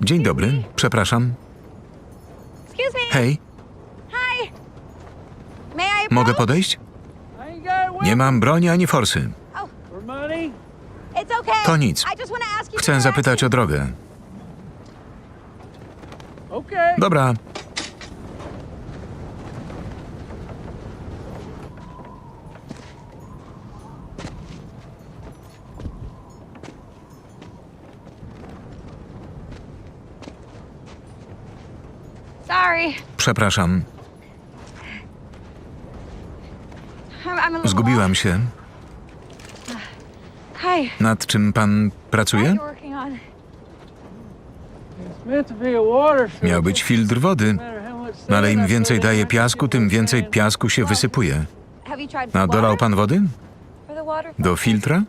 Dzień dobry, przepraszam. Hej, mogę podejść? Nie mam broni ani forsy. Oh. To nic. Chcę zapytać o drogę. Dobra, Sorry. przepraszam. I'm, I'm a little Zgubiłam się. lost. Hi. Nad czym pan pracuje? working on? Miał być filtr wody, No no ale im więcej daje piasku, tym więcej piasku się wysypuje. Have you tried A dolał pan wody? for the water Do filtra?